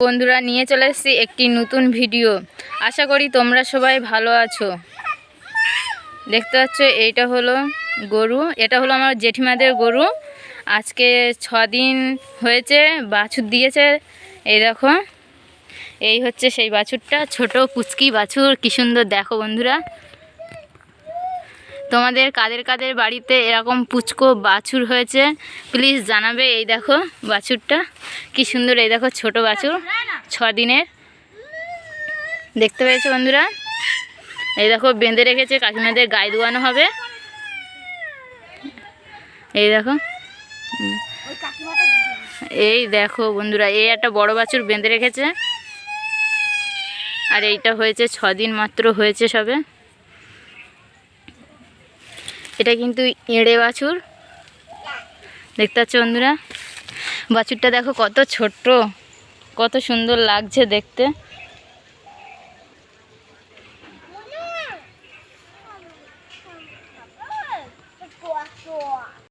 বন্ধুরা, নিয়ে চলে এসেছি একটি নতুন ভিডিও। আশা করি তোমরা সবাই ভালো আছো। দেখতে পাচ্ছ, এইটা হলো গরু। এটা হলো আমার জেঠিমাদের গরু। আজকে দিন হয়েছে, বাছুর দিয়েছে। এই দেখো, এই হচ্ছে সেই বাছুরটা। ছোট পুচকি বাছুর, কি সুন্দর। দেখো বন্ধুরা তোমাদের কাদের কাদের বাড়িতে এরকম পুচকো বাছুর হয়েছে? প্লিজ জানাবে এই দেখো বাছুরটা। কি সুন্দর এই দেখো ছোট বাছুর ছ দিনের দেখতে পেয়েছ বন্ধুরা? এই দেখো বেঁধে রেখেছে, কাকিমাদের গায়ে ধোয়ানো হবে। এই দেখো। এই দেখো বন্ধুরা, এই একটা বড় বাছুর বেঁধে রেখেছে। আর এইটা হয়েছে ছ দিন মাত্র হয়েছে সবে। এটা কিন্তু এঁড়ে বাছুর। দেখতে পাচ্ছ বন্ধুরা? বাছুরটা দেখো কত ছোট্ট, কত সুন্দর লাগছে দেখতে।